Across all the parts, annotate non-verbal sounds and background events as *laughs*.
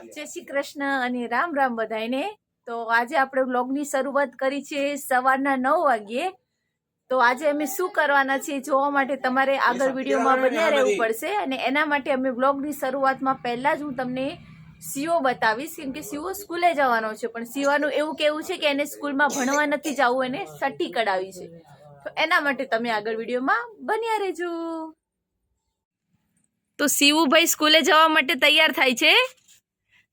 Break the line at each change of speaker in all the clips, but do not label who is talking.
જય શ્રી કૃષ્ણ અને રામ રામ બધાયને. તો આજે આપણે બ્લોગની શરૂઆત કરી છે સવારના નવ વાગ્યે. તો આજે અમે શું કરવાના છીએ જોવા માટે તમારે આગળ વિડીયોમાં બન્યા રહેવું પડશે. અને એના માટે અમે વ્લોગની શરૂઆતમાં પહેલા જ હું તમને સીઓ બતાવીશ કેમ કે સીઓ સ્કૂલે જવાનો છે. પણ સીવાનું એવું કેવું છે કે એને સ્કૂલમાં ભણવા નથી જવું એને સટ્ટી કઢાવી છે. તો એના માટે તમે આગળ વિડીયોમાં બન્યા રહેજો. તો સીવુભાઈ સ્કૂલે જવા માટે તૈયાર થાય છે?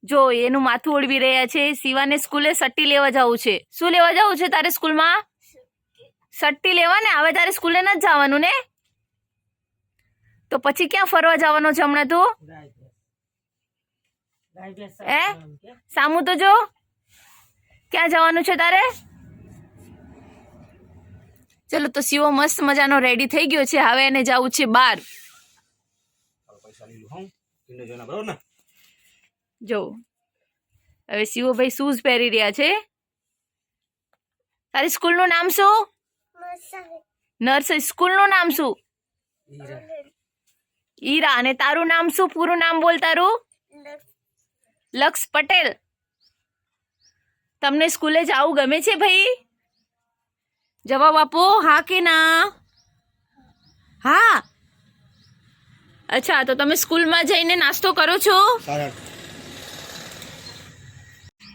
જો એનું માથું ઓળવી રહ્યા છે, શિવાને સ્કૂલે સટ્ટી લેવા જવું છે. શું લેવા જવું છે તારે સ્કૂલમાં? સટ્ટી લેવા ને? હવે તારે સ્કૂલે નથી જવાનું ને? તો પછી ક્યાં ફરવા જવાનો છે હમણાં તું? એ સામું તો જો. ક્યાં જવાનું છે તારે? ચલો તો શિવો મસ્ત મજાનો રેડી થઈ ગયો છે. હવે એને જવું છે બહાર.
પૈસા લઉં હું. બરોબર ને?
જો હવે શિવભાઈ શૂઝ પહેરી રહ્યા છે. તારી સ્કૂલનું નામ શું? નર્સરી સ્કૂલનું નામ શું? ઈરા અને તારું નામ શું? પૂરું નામ બોલ તારું. લક્ષ. પટેલ. તમને સ્કૂલે જવું ગમે છે ભાઈ? જવાબ આપો હા કે ના? હા. અચ્છા તો તમે સ્કૂલમાં જઈને નાસ્તો કરો છો?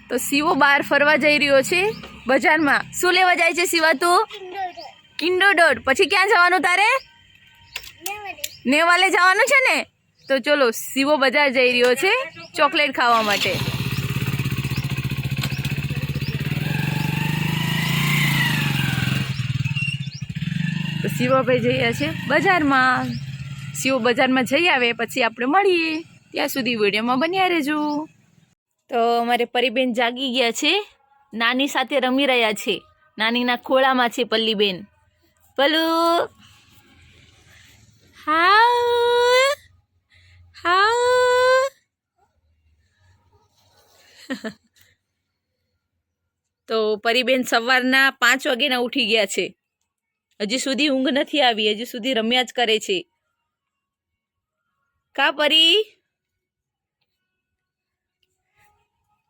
તો શિવો બહાર ફરવા જઈ રહ્યો છે બજારમાં. શું લેવા જાય છે શિવા તું? કિન્ડો ડોટ પછી ક્યાં જવાનું તારે? નેવાલે જવાનું છે ને? તો ચલો, શિવો બજાર જઈ રહ્યો છે ચોકલેટ ખાવા માટે. તો શિવાભાઈ જઈ રહ્યા છે બજારમાં. શિવો બજારમાં જઈ આવે, પછી આપણે મળીએ. ત્યાં સુધી વિડીયોમાં બન્યા રહેજો. તો અમારે પરીબેન જાગી ગયા છે. નાની સાથે રમી રહ્યા છે. નાનીના ખોળામાં છે પલ્લીબેન. પલુ હા હા *laughs* તો પરીબેન સવારના પાંચ વાગ્યાના ઉઠી ગયા છે. હજી સુધી ઊંઘ નથી આવી, હજી સુધી રમ્યા જ કરે છે. કા પરી?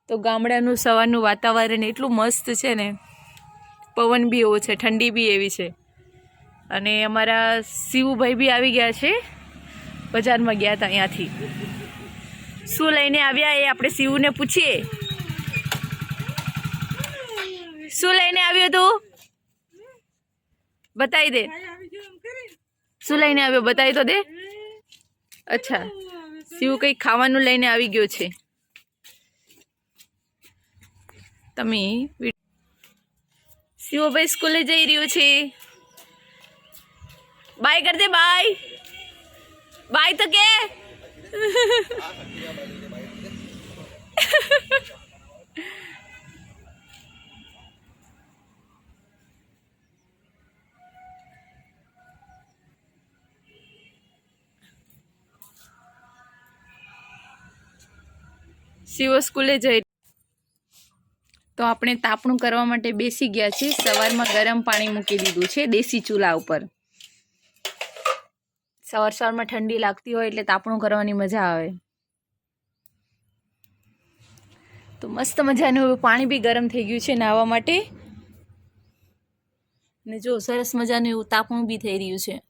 તો ગામડાનું સવારનું વાતાવરણ એટલું મસ્ત છે ને, પવન બી એવો છે, ઠંડી બી એવી છે. અને અમારા શિવુભાઈ બી આવી ગયા છે, બજારમાં ગયા હતા અહીંયાથી. શું લઈને આવ્યા એ આપણે શિવુને પૂછીએ. શું લઈને આવ્યો તું? બતાવી દે. શું લઈને આવ્યો? બતાવી તો દે. અચ્છા. શિવ કંઈક ખાવાનું લઈને આવી ગયો છે. તમે શિવભાઈ સ્કૂલે જઈ રહ્યો છે? બાય કર દે બાય. બાય તો કે. *laughs* શિવ સ્કૂલે જઈ તો આપણે તાપણું કરવા માટે બેસી ગયા છીએ. સવારમાં ગરમ પાણી મૂકી દીધું છે દેશી ચૂલા ઉપર. સવાર સવારમાં ઠંડી લાગતી હોય એટલે તાપણું કરવાની મજા આવે. તો મસ્ત મજાનું પાણી બી ગરમ થઈ ગયું છે નાહવા માટે. ને જો સરસ મજાનું એવું તાપણું બી થઈ રહ્યું છે.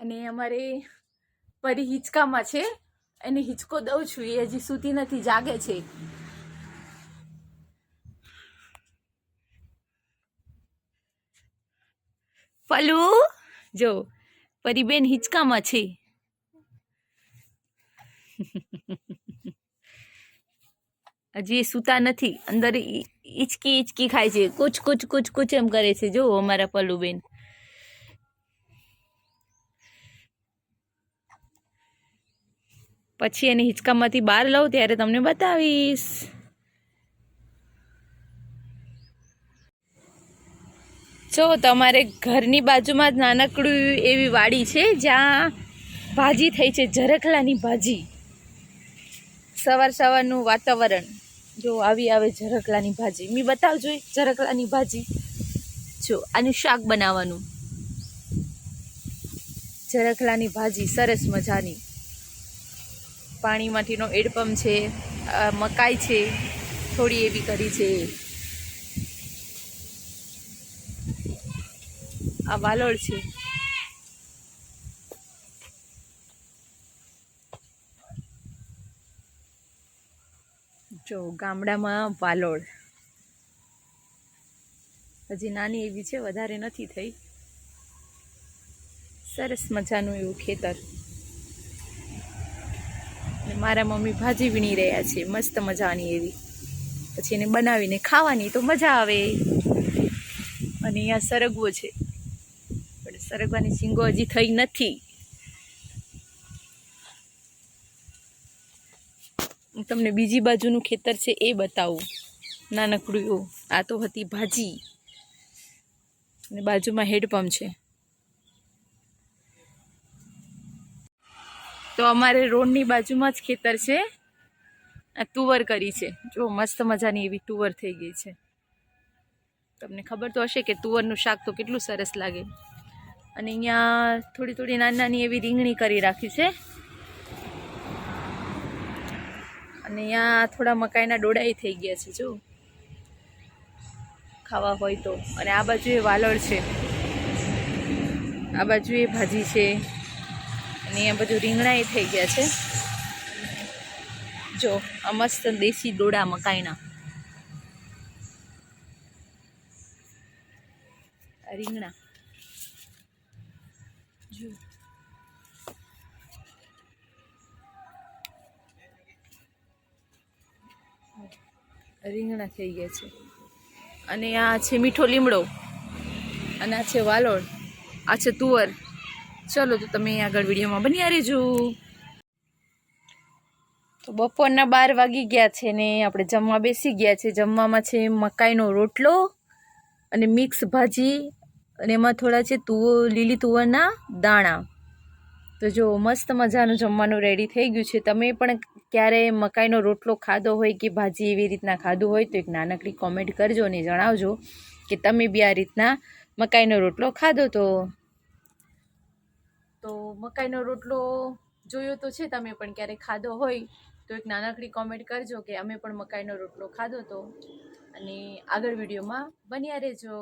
અને અમારે પરી હિંચકામાં છે. એને હિંચકો દઉં છું, એ હજી સૂતી નથી, જાગે છે. પલુ જો, પરીબેન હિંચકામાં છે. હજી એ સૂતા નથી, અંદર હિંચકી હિંચકી ખાય છે, કુચ કુચ કુચ કુચ એમ કરે છે. જો, અમારા પલુબેન પછી એને હિંચકામાંથી બહાર લઉં ત્યારે તમને બતાવીશ. જો તમારે ઘરની બાજુમાં જ નાનકડું એવી વાડી છે જ્યાં ભાજી થઈ છે ઝરખલાની ભાજી. સવાર સવારનું વાતાવરણ. જો, આવી આવે ઝરખલાની ભાજી. મેં બતાવજો ઝરખલાની ભાજી. જો, આનું શાક બનાવવાનું. ઝરખલાની ભાજી, સરસ મજાની. પાણીમાંથીનો એડપંપ છે મકાઈ છે, થોડી એવી કરી છે. આ વાલોળ છે. જો, ગામડામાં વાલોળ. હજી નાની એવી છે, વધારે નથી થઈ. સરસ મજાનું એવું ખેતર. મારા મમ્મી ભાજી વીણી રહ્યા છે, મસ્ત મજાની એવી. પછી એને બનાવીને ખાવાની તો મજા આવે. અને અહીંયા સરગવો છે. પણ સરગવાની શીંગો હજી થઈ નથી. હું તમને બીજી બાજુનું ખેતર છે એ બતાવું. નાનકડું આ તો હતી ભાજી. અને બાજુમાં હેડપંપ છે. તો અમારે રોડની બાજુમાં જ ખેતર છે. આ તુવર કરી છે. જો મસ્ત મજાની એવી તુવર થઈ ગઈ છે. તમને ખબર તો હશે કે તુવરનું શાક તો કેટલું સરસ લાગે. અને અહીંયા થોડી થોડી નાની નાની એવી રીંગણી કરી રાખી છે. અને અહીંયા થોડા મકાઈના ડોડાઈ થઈ ગયા છે, જો. ખાવા હોય તો. અને આ બાજુ એ વાલળ છે. આ બાજુ એ ભાજી છે. અને આ બધું રીંગણા એ થઈ ગયા છે. જો, આ મસ્ત દેશી ડોડા મકાઈના. રીંગણા. જો. રીંગણા થઈ ગયા છે. અને આ છે મીઠો લીમડો. અને આ છે વાલોળ. આ છે તુવર. ચલો, તો તમે આગળ વિડીયોમાં બન્યા રહેજો. તો બપોરના બાર વાગી ગયા છે ને, આપણે જમવા બેસી ગયા છે. જમવામાં છે મકાઈનો રોટલો અને મિક્સ ભાજી અને એમાં થોડા છે તુવો, લીલી તુવરના દાણા. તો જો, મસ્ત મજાનું જમવાનું રેડી થઈ ગયું છે. તમે પણ ક્યારે મકાઈનો રોટલો ખાધો હોય કે ભાજી એવી રીતના ખાધું હોય તો એક નાનકડી કોમેન્ટ કરજો અને જણાવજો કે તમે બી આ રીતના મકાઈનો રોટલો ખાધો તો. તો મકાઈનો રોટલો જોયો તો છે, તમે પણ ક્યારેક ખાધો હોય તો એક નાનકડી કોમેન્ટ કરજો કે અમે પણ મકાઈનો રોટલો ખાધો તો. અને આગળ વિડીયોમાં બન્યા રહેજો.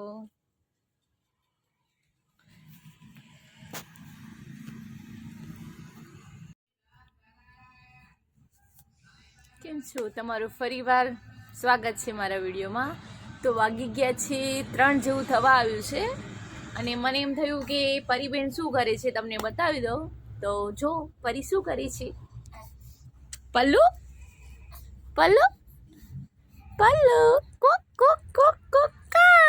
કેમ છો? તમારું ફરીવાર સ્વાગત છે મારા વિડીયોમાં. તો વાગી ગયા છે ત્રણ જેવું થવા આવ્યું છે. અને મને એમ થયું કે પરીબેન શું કરે છે તમને બતાવી દઉં તો જો પરી શું કરે છે પલ્લુ પલ્લુ પલ્લુ કોક કોક કોક કોક કા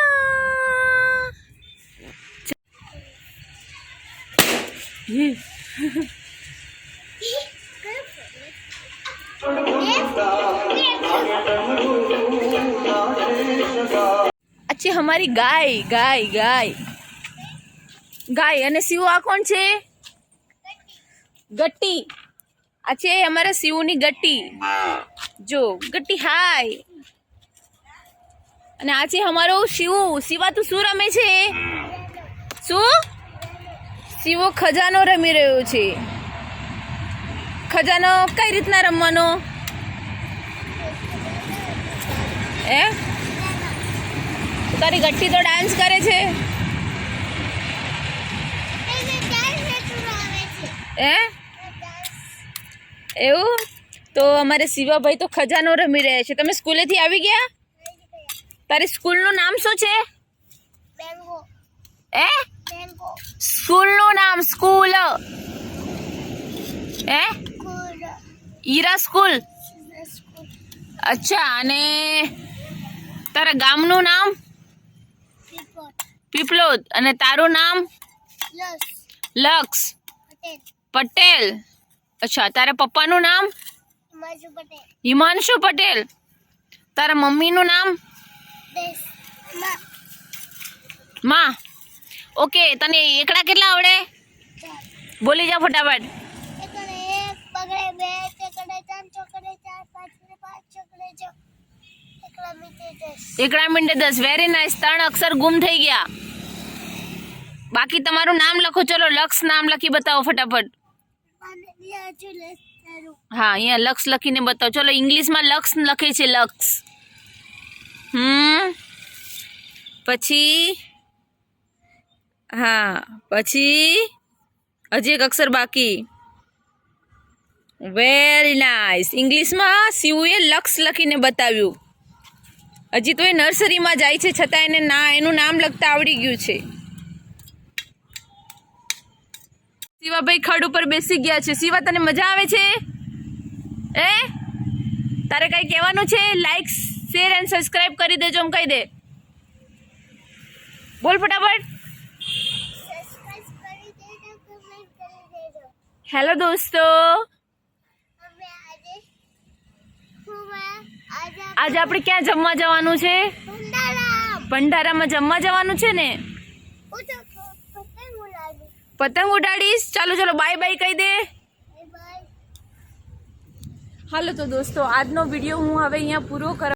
*laughs* હે. अच्छी हमारी गाय गाय गाय गाय અને શિવ આ કોણ છે? ગટ્ટી. આ છે અમારા શિવની ગટ્ટી. જો, ગટ્ટી, હાય. અને આ છે અમારો શિવ શિવા તું શું રમે છે? શું? શિવો ખજાનો રમી રહ્યો છે. ખજાનો કઈ રીતના રમવાનો? એ તારી ગટ્ટી તો ડાન્સ કરે છે. એ એવું? તો અમારે શિવાભાઈ તો ખજાનો રમી રહ્યા છે. તમે સ્કૂલેથી આવી ગયા? તારી સ્કૂલનું નામ શું છે? એ સ્કૂલનું નામ સ્કૂલ. એ ઈરા સ્કૂલ? અચ્છા અને તારા ગામનું નામ? પીપલોદ. અને તારું નામ? લક્ષ. પટેલ. અચ્છા તારા પપ્પાનું નામ? હિમાંશુ પટેલ. તારા મમ્મીનું નામ? માં. ઓકે તને એકડા કેટલા આવડે? બોલી જા ફટાફટ. એકડા મિનિટે દસ. વેરી નાઇસ ત્રણ અક્ષર ગુમ થઈ ગયા. બાકી તમારું નામ લખો. ચલો લક્ષ નામ લખી બતાવો ફટાફટ. હા, અહીંયા લક્ષ લખીને બતાવો. ચલો, ઇંગ્લિશમાં લક્ષ લખે છે, લક્ષ. હમ? પછી? હા, પછી? હજી એક અક્ષર બાકી. વેરી નાઇસ ઇંગ્લિશમાં શિવુએ લક્ષ લખીને બતાવ્યું. હજી તો એ નર્સરીમાં જાય છે, છતાં એને ના, એનું નામ લખતા આવડી ગયું છે. શિવાભાઈ ખડ ઉપર બેસી ગયા છે. શિવા તને મજા આવે છે? એ તારે કઈ કહેવાનું છે? લાઈક શેર એન્ડ સબસ્ક્રાઇબ કરી દેજો એમ કહી દે. બોલ ફટાફટ. હેલો દોસ્તો. આજે આપણે ક્યાં જમવા જવાનું છે? ભંડારામાં જમવા જવાનું છે ને? પતંગ ઉડાડીશ. ચાલો ચાલો બાય બાય કહી દે. હાલો, તો દોસ્તો, આજનો વીડિયો હું હવે અહીંયા પૂરો કર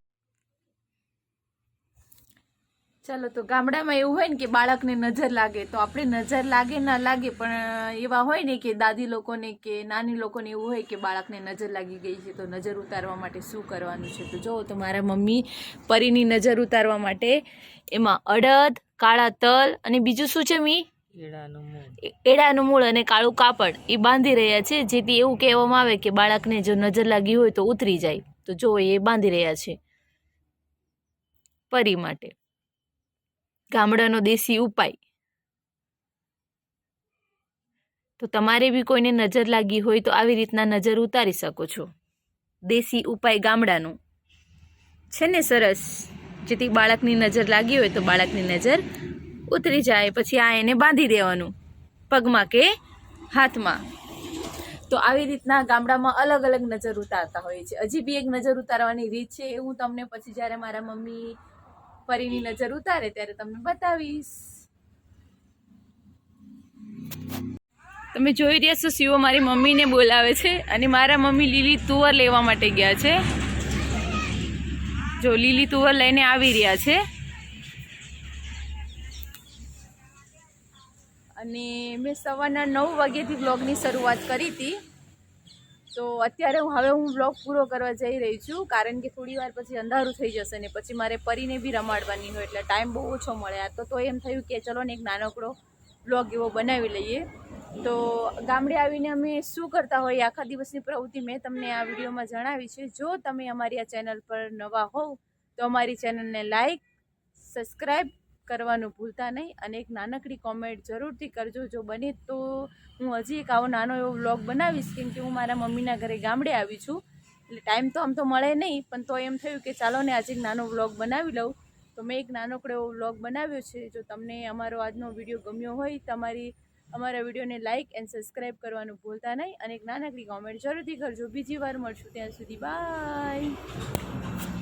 ચાલો, તો ગામડામાં એવું હોય ને કે બાળકને નજર લાગે, તો આપણે નજર લાગે, ના લાગે, પણ એવા હોય ને કે દાદી લોકોને કે નાની લોકોને એવું હોય કે બાળકને નજર લાગી ગઈ છે, તો નજર ઉતારવા માટે શું કરવાનું છે? તો જુઓ તો મારા મમ્મી પરીની નજર ઉતારવા માટે એમાં અડદ, કાળા તલ અને બીજું શું છે મી? એડાનું મૂળ. અને કાળું કાપડ એ બાંધી રહ્યા છે, જેથી એવું કહેવામાં આવે કે બાળકને જો નજર લાગી હોય તો ઉતરી જાય. તો જો એ બાંધી રહ્યા છે પરી માટે. ગામડાનો દેશી ઉપાય. તો તમારે બી કોઈને નજર લાગી હોય તો આવી રીતના નજર ઉતારી શકો છો. દેશી ઉપાય ગામડાનો. છે ને સરસ? જેથી બાળકની નજર લાગી હોય તો બાળકની નજર ઉતરી જાય, પછી આ એને બાંધી દેવાનું પગમાં કે હાથમાં. તો આવી રીતના ગામડામાં અલગ અલગ નજર ઉતારતા હોય છે. હજી બી એક નજર ઉતારવાની રીત છે હું તમને પછી જ્યારે મારા મમ્મી પરીની નજર ઉતારે ત્યારે તમને બતાવીશ. તમે જોઈ રહ્યા છો, શિવો મારી મમ્મીને બોલાવે છે અને મારા મમ્મી લીલી તુવર લેવા માટે ગયા છે. જો લીલી તુવર લઈને આવી રહ્યા છે. અને મેં સવારના નવ વાગ્યાથી બ્લોગની શરૂઆત કરી હતી. તો અત્યારે હું હવે હું બ્લોગ પૂરો કરવા જઈ રહી છું, કારણ કે થોડી વાર પછી અંધારું થઈ જશે ને પછી મારે પરીને બી રમાડવાની હોય એટલે ટાઈમ બહુ ઓછો મળે. આ તો તો એમ થયું કે ચલો ને એક નાનકડો બ્લોગ એવો બનાવી લઈએ. તો ગામડે આવીને અમે શું કરતા હોઈએ આખા દિવસની પ્રવૃત્તિ મેં તમને આ વિડીયોમાં જણાવી છે. જો તમે અમારી આ ચેનલ પર નવા હોવ, તો અમારી ચેનલને લાઈક સબસ્ક્રાઈબ કરવાનું ભૂલતા નહીં અને એક નાનકડી કોમેન્ટ જરૂરથી કરજો. જો બને તો હું હજી એક આવો નાનો એવો વ્લોગ બનાવીશ, કેમ કે હું મારા મમ્મીના ઘરે ગામડે આવી છું. એટલે ટાઈમ તો આમ તો મળે નહીં, પણ તો એમ થયું કે ચાલો ને આજે એક નાનો વ્લોગ બનાવી લઉં. તો મેં એક નાનકડો એવો વ્લોગ બનાવ્યો છે. જો તમને અમારો આજનો વીડિયો ગમ્યો હોય, તમારી, અમારા વિડીયોને લાઇક એન્ડ સબસ્ક્રાઈબ કરવાનું ભૂલતા નહીં અને એક નાનકડી કોમેન્ટ જરૂરથી કરજો. બીજી વાર મળશું ત્યાં સુધી. બાય